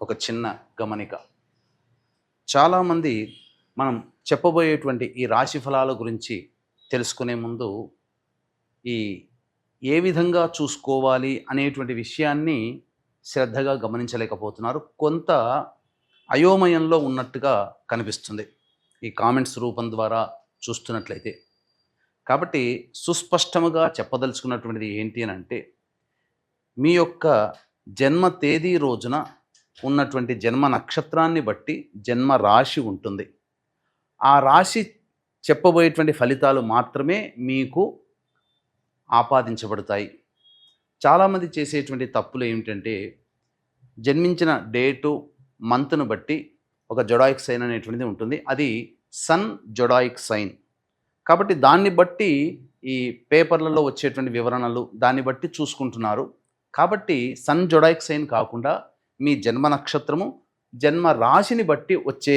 ఒక చిన్న గమనిక. చాలామంది మనం చెప్పబోయేటువంటి ఈ రాశి ఫలాల గురించి తెలుసుకునే ముందు ఈ ఏ విధంగా చూసుకోవాలి అనేటువంటి విషయాన్ని శ్రద్ధగా గమనించలేకపోతున్నారు. కొంత అయోమయంలో ఉన్నట్టుగా కనిపిస్తుంది ఈ కామెంట్స్ రూపం ద్వారా చూస్తున్నట్లయితే. కాబట్టి సుస్పష్టముగా చెప్పదలుచుకున్నటువంటిది ఏంటి అని అంటే మీ యొక్క జన్మ తేదీ రోజున ఉన్నటువంటి జన్మ నక్షత్రాన్ని బట్టి జన్మ రాశి ఉంటుంది. ఆ రాశి చెప్పబోయేటువంటి ఫలితాలు మాత్రమే మీకు ఆపాదించబడతాయి. చాలామంది చేసేటువంటి తప్పులు ఏమిటంటే జన్మించిన డేటు మంత్ను బట్టి ఒక జొడాయిక్ సైన్ అనేటువంటిది ఉంటుంది. అది సన్ జొడాయిక్ సైన్. కాబట్టి దాన్ని బట్టి ఈ పేపర్లలో వచ్చేటువంటి వివరణలు దాన్ని బట్టి చూసుకుంటున్నారు. కాబట్టి సన్ జొడాయిక్ సైన్ కాకుండా మీ జన్మ నక్షత్రము జన్మ రాశిని బట్టి వచ్చే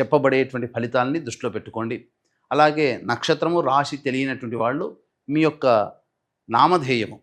చెప్పబడేటువంటి ఫలితాలని దృష్టిలో పెట్టుకోండి. అలాగే నక్షత్రము రాశి తెలియనటువంటి వాళ్ళు మీ యొక్క నామధేయము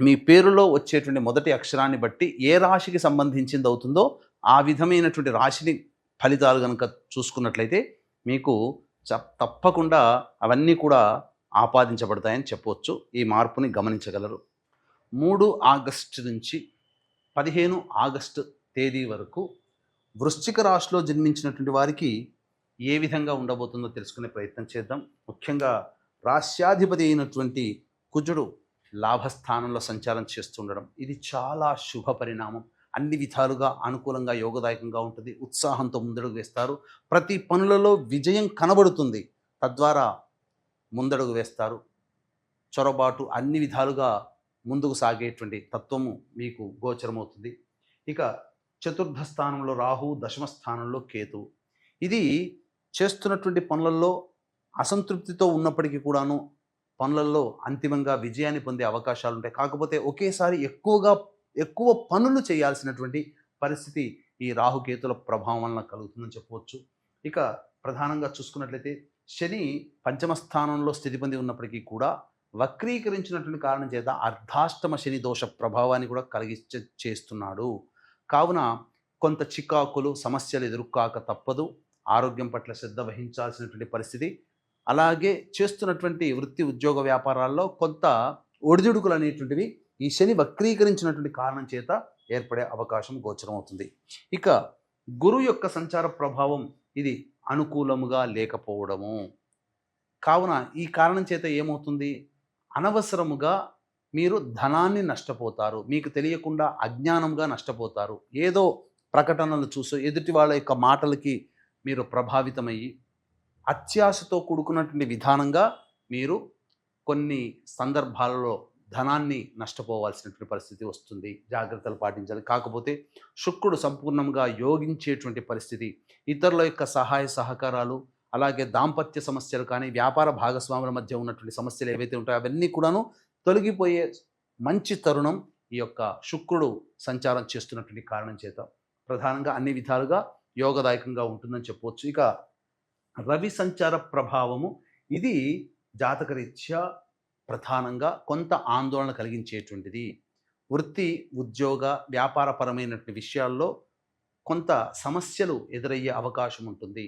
మీ పేరులో వచ్చేటువంటి మొదటి అక్షరాన్ని బట్టి ఏ రాశికి సంబంధించింది అవుతుందో ఆ విధమైనటువంటి రాశిని ఫలితాలు కనుక చూసుకున్నట్లయితే మీకు తప్పకుండా అవన్నీ కూడా ఆపాదించబడతాయని చెప్పవచ్చు. ఈ మార్పుని గమనించగలరు. మూడు ఆగస్టు నుంచి పదిహేను ఆగస్టు తేదీ వరకు వృశ్చిక రాశిలో జన్మించినటువంటి వారికి ఏ విధంగా ఉండబోతుందో తెలుసుకునే ప్రయత్నం చేద్దాం. ముఖ్యంగా రాశ్యాధిపతి అయినటువంటి కుజుడు లాభస్థానంలో సంచారం చేస్తుండడం. ఇది చాలా శుభ పరిణామం. అన్ని విధాలుగా అనుకూలంగా యోగదాయకంగా ఉంటుంది. ఉత్సాహంతో ముందడుగు వేస్తారు. ప్రతి పనులలో విజయం కనబడుతుంది. తద్వారా ముందడుగు వేస్తారు. చొరబాటు అన్ని విధాలుగా ముందుకు సాగేటువంటి తత్వము మీకు గోచరమవుతుంది. ఇక చతుర్థ స్థానంలో రాహు దశమ స్థానంలో కేతు. ఇది చేస్తున్నటువంటి పనులలో అసంతృప్తితో ఉన్నప్పటికీ కూడాను పనులలో అంతిమంగా విజయాన్ని పొందే అవకాశాలు ఉంటాయి. కాకపోతే ఒకేసారి ఎక్కువగా ఎక్కువ పనులు చేయాల్సినటువంటి పరిస్థితి ఈ రాహుకేతుల ప్రభావం వలన కలుగుతుందని చెప్పవచ్చు. ఇక ప్రధానంగా చూసుకున్నట్లయితే శని పంచమ స్థానంలో స్థితి పొంది ఉన్నప్పటికీ కూడా వక్రీకరించినటువంటి కారణం చేత అర్ధాష్టమ శని దోష ప్రభావాన్ని కూడా కలిగించ చేస్తున్నాడు. కావున కొంత చికాకులు సమస్యలు ఎదుర్కాక తప్పదు. ఆరోగ్యం పట్ల శ్రద్ధ వహించాల్సినటువంటి పరిస్థితి. అలాగే చేస్తున్నటువంటి వృత్తి ఉద్యోగ వ్యాపారాల్లో కొంత ఒడిదుడుకులు అనేటువంటివి ఈ శని వక్రీకరించినటువంటి కారణం చేత ఏర్పడే అవకాశం గోచరమవుతుంది. ఇక గురువు యొక్క సంచార ప్రభావం ఇది అనుకూలముగా లేకపోవడము. కావున ఈ కారణం చేత ఏమవుతుంది? అనవసరముగా మీరు ధనాన్ని నష్టపోతారు. మీకు తెలియకుండా అజ్ఞానంగా నష్టపోతారు. ఏదో ప్రకటనలు చూసి ఎదుటి వాళ్ళ యొక్క మాటలకి మీరు ప్రభావితమయ్యి అత్యాశతో కూడుకున్నటువంటి విధానంగా మీరు కొన్ని సందర్భాలలో ధనాన్ని నష్టపోవాల్సినటువంటి పరిస్థితి వస్తుంది. జాగ్రత్తలు పాటించాలి. కాకపోతే శుక్రుడు సంపూర్ణంగా యోగించేటువంటి పరిస్థితి ఇతరుల యొక్క సహాయ సహకారాలు అలాగే దాంపత్య సమస్యలు కానీ వ్యాపార భాగస్వాముల మధ్య ఉన్నటువంటి సమస్యలు ఏవైతే ఉంటాయో అవన్నీ కూడాను తొలగిపోయే మంచి తరుణం ఈ యొక్క శుక్రుడు సంచారం చేస్తున్నటువంటి కారణం చేత. ప్రధానంగా అన్ని విధాలుగా యోగదాయకంగా ఉంటుందని చెప్పవచ్చు. ఇక రవి సంచార ప్రభావము ఇది జాతకరీత్యా ప్రధానంగా కొంత ఆందోళన కలిగించేటువంటిది. వృత్తి ఉద్యోగ వ్యాపారపరమైనటువంటి విషయాల్లో కొంత సమస్యలు ఎదురయ్యే అవకాశం ఉంటుంది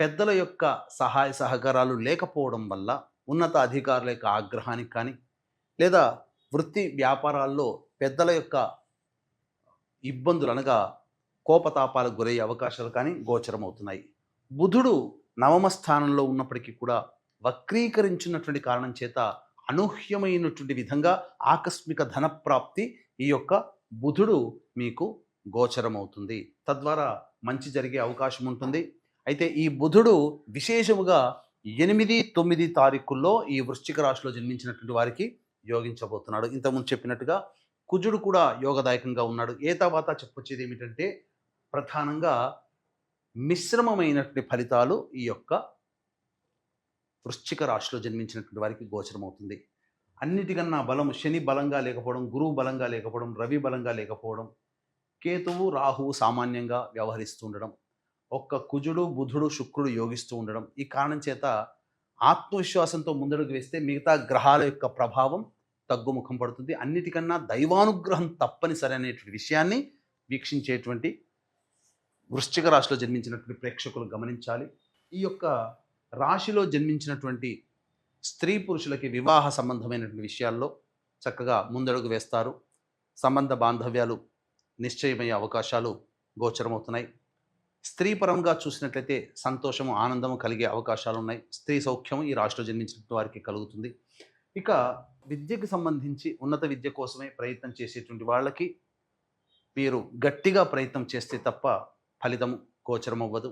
పెద్దల యొక్క సహాయ సహకారాలు లేకపోవడం వల్ల ఉన్నత అధికారుల యొక్క ఆగ్రహానికి కానీ లేదా వృత్తి వ్యాపారాల్లో పెద్దల యొక్క ఇబ్బందులు అనగా కోపతాపాలకు గురయ్యే అవకాశాలు కానీ గోచరమవుతున్నాయి. బుధుడు నవమ స్థానంలో ఉన్నప్పటికీ కూడా వక్రీకరించినటువంటి కారణం చేత అనూహ్యమైనటువంటి విధంగా ఆకస్మిక ధనప్రాప్తి ఈ యొక్క బుధుడు మీకు గోచరమవుతుంది. తద్వారా మంచి జరిగే అవకాశం ఉంటుంది. అయితే ఈ బుధుడు విశేషముగా ఎనిమిది తొమ్మిది తారీఖుల్లో ఈ వృశ్చిక రాశిలో జన్మించినటువంటి వారికి యోగించబోతున్నాడు. ఇంతకుముందు చెప్పినట్టుగా కుజుడు కూడా యోగదాయకంగా ఉన్నాడు. ఏ తర్వాత చెప్పొచ్చేది ఏమిటంటే ప్రధానంగా మిశ్రమమైనటువంటి ఫలితాలు ఈ యొక్క వృశ్చిక రాశిలో జన్మించినటువంటి వారికి గోచరమవుతుంది. అన్నిటికన్నా బలం శని బలంగా లేకపోవడం గురువు బలంగా లేకపోవడం రవి బలంగా లేకపోవడం కేతువు రాహువు సామాన్యంగా వ్యవహరిస్తుండడం ఒక్క కుజుడు బుధుడు శుక్రుడు యోగిస్తూ ఉండడం ఈ కారణం చేత ఆత్మవిశ్వాసంతో ముందడుగు వేస్తే మిగతా గ్రహాల యొక్క ప్రభావం తగ్గుముఖం పడుతుంది. అన్నిటికన్నా దైవానుగ్రహం తప్పనిసరి అనేటువంటి విషయాన్ని వీక్షించేటువంటి వృశ్చిక రాశిలో జన్మించినటువంటి ప్రేక్షకులు గమనించాలి. ఈ యొక్క రాశిలో జన్మించినటువంటి స్త్రీ పురుషులకి వివాహ సంబంధమైనటువంటి విషయాల్లో చక్కగా ముందడుగు వేస్తారు. సంబంధ బాంధవ్యాలు నిశ్చయమయ్యే అవకాశాలు గోచరమవుతున్నాయి. స్త్రీ పరంగా చూసినట్లయితే సంతోషము ఆనందము కలిగే అవకాశాలు ఉన్నాయి స్త్రీ సౌఖ్యం ఈ రాశిలో జన్మించిన వారికి కలుగుతుంది. ఇక విద్యకు సంబంధించి ఉన్నత విద్య కోసమే ప్రయత్నం చేసేటువంటి వాళ్ళకి మీరు గట్టిగా ప్రయత్నం చేస్తే తప్ప ఫలితం గోచరం అవ్వదు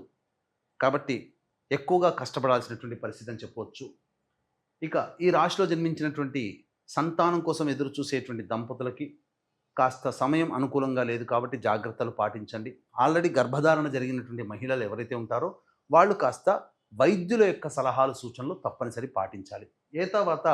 కాబట్టి ఎక్కువగా కష్టపడాల్సినటువంటి పరిస్థితి అని చెప్పవచ్చు ఇక ఈ రాశిలో జన్మించినటువంటి సంతానం కోసం ఎదురు చూసేటువంటి దంపతులకి కాస్త సమయం అనుకూలంగా లేదు కాబట్టి జాగ్రత్తలు పాటించండి. ఆల్రెడీ గర్భధారణ జరిగినటువంటి మహిళలు ఎవరైతే ఉంటారో వాళ్ళు కాస్త వైద్యుల యొక్క సలహాలు సూచనలు తప్పనిసరి పాటించాలి. ఏ తర్వాత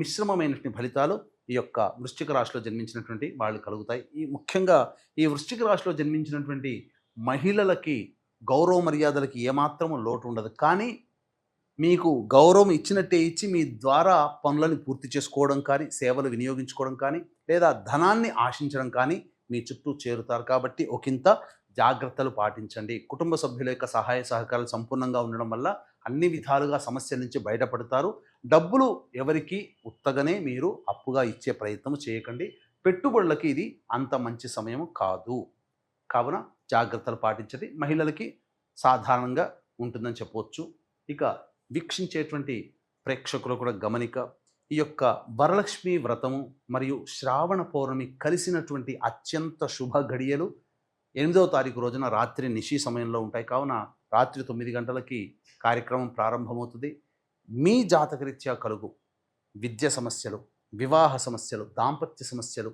మిశ్రమమైనటువంటి ఫలితాలు ఈ యొక్క వృశ్చిక రాశిలో జన్మించినటువంటి వాళ్ళు కలుగుతాయి. ఈ ముఖ్యంగా ఈ వృశ్చిక రాశిలో జన్మించినటువంటి మహిళలకి గౌరవ మర్యాదలకి ఏమాత్రము లోటు ఉండదు. కానీ మీకు గౌరవం ఇచ్చినట్టే ఇచ్చి మీ ద్వారా పనులను పూర్తి చేసుకోవడం కానీ సేవలు వినియోగించుకోవడం కానీ లేదా ధనాన్ని ఆశించడం కానీ మీ చుట్టూ చేరుతారు కాబట్టి ఒకంత జాగ్రత్తలు పాటించండి. కుటుంబ సభ్యుల యొక్క సహాయ సహకారాలు సంపూర్ణంగా ఉండడం వల్ల అన్ని విధాలుగా సమస్యల నుంచి బయటపడతారు. డబ్బులు ఎవరికి ఉత్తగానే మీరు అప్పుగా ఇచ్చే ప్రయత్నం చేయకండి. పెట్టుబడులకి ఇది అంత మంచి సమయం కాదు. కావున జాగ్రత్తలు పాటించండి. మహిళలకి సాధారణంగా ఉంటుందని చెప్పవచ్చు ఇక వీక్షించేటువంటి ప్రేక్షకులు కూడా గమనిక ఈ యొక్క వరలక్ష్మి వ్రతము మరియు శ్రావణ పౌర్ణమి కలిసినటువంటి అత్యంత శుభ గడియలు ఎనిమిదవ తారీఖు రోజున రాత్రి నిషి సమయంలో ఉంటాయి. కావున రాత్రి తొమ్మిది గంటలకి కార్యక్రమం ప్రారంభమవుతుంది. మీ జాతకరీత్యా కలుగు విద్య సమస్యలు వివాహ సమస్యలు దాంపత్య సమస్యలు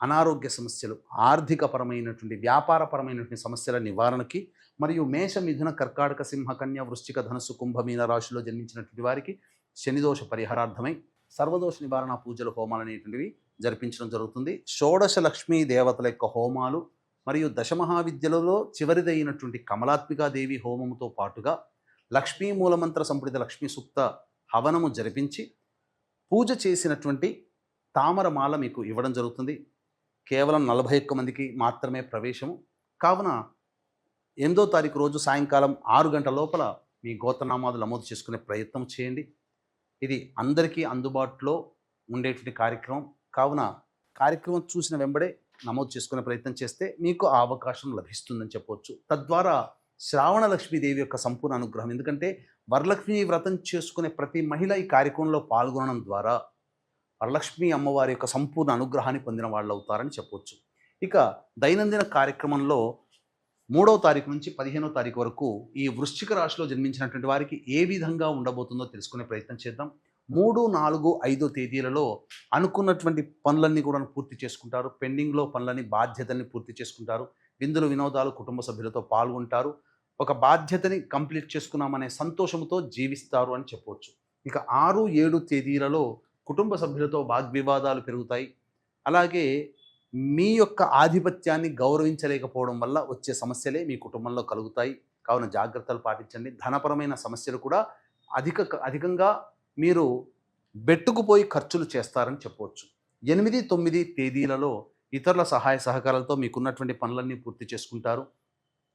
అనారోగ్య సమస్యలు ఆర్థికపరమైనటువంటి వ్యాపారపరమైనటువంటి సమస్యల నివారణకి మరియు మేష మిథున కర్కాటక సింహకన్య వృశ్చిక ధనుసు కుంభమీన రాశిలో జన్మించినటువంటి వారికి శనిదోష పరిహారార్థమై సర్వదోష నివారణ పూజలు హోమాలు అనేటువంటివి జరిపించడం జరుగుతుంది. షోడశ లక్ష్మీ దేవతల యొక్క హోమాలు మరియు దశమహావిద్యలలో చివరిదైనటువంటి కమలాత్మికాదేవి హోమముతో పాటుగా లక్ష్మీ మూలమంత్ర సంపుడిత లక్ష్మీ సుప్త హవనము జరిపించి పూజ చేసినటువంటి తామరమాల మీకు ఇవ్వడం జరుగుతుంది. కేవలం నలభై ఒక్క మందికి మాత్రమే ప్రవేశము. కావున ఎనిమిదో తారీఖు రోజు సాయంకాలం ఆరు గంటల లోపల మీ గోత్రనామాలు నమోదు చేసుకునే ప్రయత్నం చేయండి. ఇది అందరికీ అందుబాటులో ఉండేటువంటి కార్యక్రమం. కావున కార్యక్రమం చూసిన వెంబడే నమోదు చేసుకునే ప్రయత్నం చేస్తే మీకు ఆ అవకాశం లభిస్తుందని చెప్పవచ్చు తద్వారా శ్రావణ లక్ష్మీదేవి యొక్క సంపూర్ణ అనుగ్రహం. ఎందుకంటే వరలక్ష్మి వ్రతం చేసుకునే ప్రతి మహిళ ఈ కార్యక్రమంలో పాల్గొనడం ద్వారా వరలక్ష్మి అమ్మవారి యొక్క సంపూర్ణ అనుగ్రహాన్ని పొందిన వాళ్ళు అవుతారని చెప్పవచ్చు ఇక దైనందిన కార్యక్రమంలో మూడవ తారీఖు నుంచి పదిహేనో తారీఖు వరకు ఈ వృశ్చిక రాశిలో జన్మించినటువంటి వారికి ఏ విధంగా ఉండబోతుందో తెలుసుకునే ప్రయత్నం చేద్దాం. మూడు నాలుగు ఐదో తేదీలలో అనుకున్నటువంటి పనులన్నీ కూడా పూర్తి చేసుకుంటారు. పెండింగ్లో పనులని బాధ్యతల్ని పూర్తి చేసుకుంటారు. విందులు వినోదాలు కుటుంబ సభ్యులతో పాల్గొంటారు. ఒక బాధ్యతని కంప్లీట్ చేసుకున్నామనే సంతోషంతో జీవిస్తారు అని చెప్పవచ్చు ఇక ఆరు ఏడు తేదీలలో కుటుంబ సభ్యులతో వాగ్వివాదాలు పెరుగుతాయి. అలాగే మీ యొక్క ఆధిపత్యాన్ని గౌరవించలేకపోవడం వల్ల వచ్చే సమస్యలే మీ కుటుంబంలో కలుగుతాయి. కావున జాగ్రత్తలు పాటించండి. ధనపరమైన సమస్యలు కూడా అధిక అధికంగా మీరు బెట్టుకుపోయి ఖర్చులు చేస్తారని చెప్పవచ్చు. ఎనిమిది తొమ్మిది తేదీలలో ఇతరుల సహాయ సహకారాలతో మీకున్నటువంటి పనులన్నీ పూర్తి చేసుకుంటారు.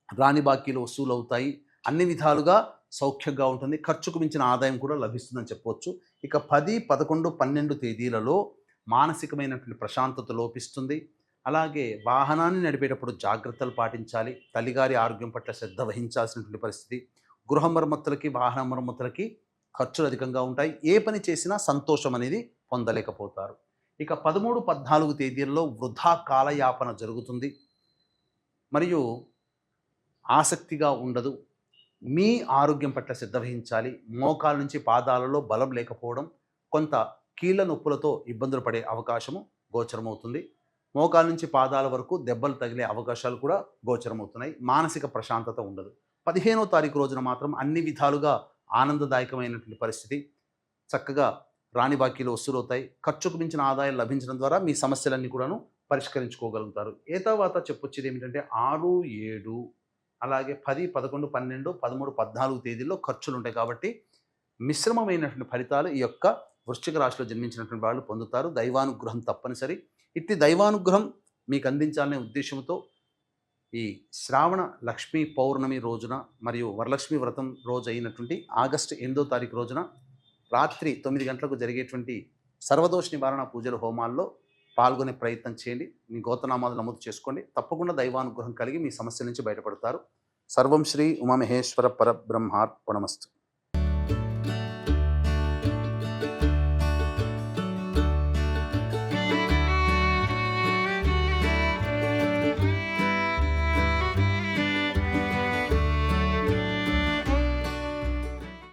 రాని బాకీలు వసూలు అవుతాయి అన్ని విధాలుగా సౌఖ్యంగా ఉంటుంది. ఖర్చుకు మించిన ఆదాయం కూడా లభిస్తుందని చెప్పవచ్చు. ఇక పది పదకొండు పన్నెండు తేదీలలో మానసికమైనటువంటి ప్రశాంతత లోపిస్తుంది. అలాగే వాహనాన్ని నడిపేటప్పుడు జాగ్రత్తలు పాటించాలి. తల్లిగారి ఆరోగ్యం పట్ల శ్రద్ధ వహించాల్సినటువంటి పరిస్థితి. గృహ మరమ్మతులకి వాహన మరమ్మతులకి ఖర్చులు అధికంగా ఉంటాయి. ఏ పని చేసినా సంతోషం అనేది పొందలేకపోతారు. ఇక పదమూడు పద్నాలుగు తేదీల్లో వృధా కాలయాపన జరుగుతుంది. మరియు ఆసక్తిగా ఉండదు. మీ ఆరోగ్యం పట్ల శ్రద్ధ వహించాలి. మోకాల నుంచి పాదాలలో బలం లేకపోవడం కొంత కీళ్ళ నొప్పులతో ఇబ్బందులు పడే అవకాశము గోచరమవుతుంది. మోకాల నుంచి పాదాల వరకు దెబ్బలు తగిలే అవకాశాలు కూడా గోచరమవుతున్నాయి. మానసిక ప్రశాంతత ఉండదు. పదిహేనో తారీఖు రోజున మాత్రం అన్ని విధాలుగా ఆనందదాయకమైనటువంటి పరిస్థితి. చక్కగా రాణి బాకీలు వసూలు అవుతాయి ఖర్చుకు మించిన ఆదాయం లభించడం ద్వారా మీ సమస్యలన్నీ కూడాను పరిష్కరించుకోగలుగుతారు. ఏ తర్వాత చెప్పొచ్చేది ఏమిటంటే ఆరు ఏడు అలాగే పది పదకొండు పన్నెండు పదమూడు పద్నాలుగు తేదీల్లో ఖర్చులు ఉంటాయి కాబట్టి మిశ్రమమైనటువంటి ఫలితాలు ఈ యొక్క వృశ్చిక రాశిలో జన్మించినటువంటి వాళ్ళు పొందుతారు. దైవానుగ్రహం తప్పనిసరి. ఇట్టి దైవానుగ్రహం మీకు అందించాలనే ఉద్దేశంతో ఈ శ్రావణ లక్ష్మీ పౌర్ణమి రోజున మరియు వరలక్ష్మి వ్రతం రోజు అయినటువంటి ఆగస్టు ఎనిమిదో తారీఖు రోజున రాత్రి తొమ్మిది గంటలకు జరిగేటువంటి సర్వదోష నివారణ పూజల హోమాల్లో పాల్గొనే ప్రయత్నం చేయండి. మీ గోతనామాలు నమోదు చేసుకోండి. తప్పకుండా దైవానుగ్రహం కలిగి మీ సమస్య నుంచి బయటపడతారు. సర్వం శ్రీ ఉమామహేశ్వర పరబ్రహ్మార్పణమస్తు.